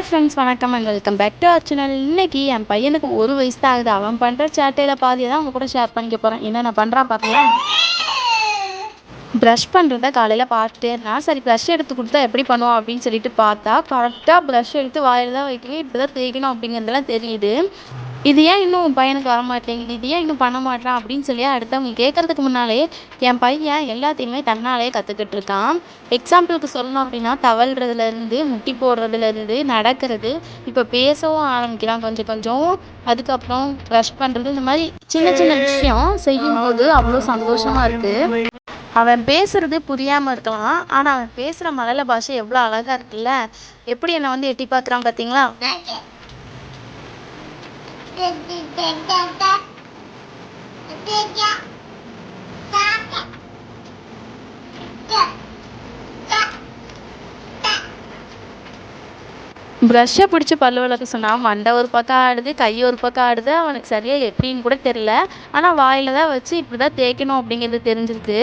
Hi friends வணக்கம் and welcome back to our channel இன்னைக்கு என் பையனுக்கு ஒரு வயசு தான் ஆகுது அவன் பண்ணுற சேட்டையில் பாதியை தான் அவங்க கூட ஷேர் பண்ணிக்க போகிறேன் என்னென்ன பண்ணுறான் பார்த்தீங்களா ப்ரஷ் பண்ணுறத காலையில் பார்த்துட்டே இருந்தான் சரி ப்ரஷ் எடுத்து கொடுத்தா எப்படி பண்ணுவான் அப்படின்னு சொல்லிட்டு பார்த்தா கரெக்டாக ப்ரஷ் எடுத்து வாயில் தான் வைக்கணும். இப்படி தான் தேய்க்கணும் அப்படிங்கிறதெல்லாம் தெரியுது. இது ஏன் இன்னும் உன் பையனுக்கு வர மாட்டேங்குது இது ஏன் இன்னும் பண்ண மாட்டேறான் அப்படின்னு சொல்லி அடுத்தவங்க கேட்கறதுக்கு முன்னாலே என் பையன் எல்லாத்தையுமே தன்னாலே கற்றுக்கிட்டு இருக்கான். எக்ஸாம்பிளுக்கு சொல்லணும் அப்படின்னா தவழ்கிறதுலேருந்து முட்டி போடுறதுலேருந்து நடக்கிறது இப்போ பேசவும் ஆரம்பிக்கிறான் கொஞ்சம் கொஞ்சம். அதுக்கப்புறம் ப்ரஷ் பண்ணுறது இந்த மாதிரி சின்ன சின்ன விஷயம் செய்யும்போது அவ்வளோ சந்தோஷமாக இருக்குது அவன் பேசுறது புரியாமல் இருக்கலாம். ஆனால் அவன் பேசுகிற மலையாள பாஷை எவ்வளோ அழகாக இருக்குல்ல? எப்படி என்னை வந்து எட்டி பார்க்குறான் பார்த்தீங்களா ப்ரஷ்ஷை பிடிச்சி பல்லு விளக்க சொன்னால் மண்டை ஒரு பக்கம் ஆடுது கை ஒரு பக்கம் ஆடுது. அவனுக்கு சரியாக எப்படின்னு கூட தெரில ஆனால் வாயில் தான் வச்சு இப்படி தான் தேய்க்கணும் அப்படிங்கிறது தெரிஞ்சிருக்கு.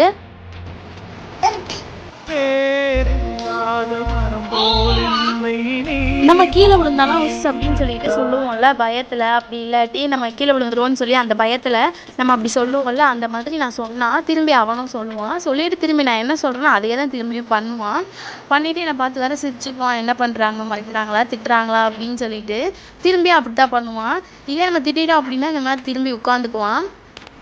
நம்ம கீழே விழுந்தாலும் உஸ் அப்படின்னு சொல்லிட்டு சொல்லுவோம்ல பயத்தில் அப்படி இல்லாட்டி நம்ம கீழே விழுந்துருவோம்னு சொல்லி அந்த பயத்தில் நம்ம அப்படி சொல்லுவோம்ல அந்த மாதிரி நான் சொன்னால் திரும்பி அவனும் சொல்லுவான். சொல்லிட்டு திரும்பி நான் என்ன சொல்கிறேனோ அதையே தான் திரும்பியும் பண்ணுவான். பண்ணிவிட்டு என்னை பார்த்து வேறு சிரிச்சுக்குவான். என்ன பண்ணுறாங்க மறைக்கிறாங்களா திட்டுறாங்களா அப்படின்னு சொல்லிட்டு திரும்பி அப்படி தான் பண்ணுவான். இதே நம்ம திட்டிட்டோம் அப்படின்னா இந்த மாதிரி திரும்பி உட்காந்துக்குவான்.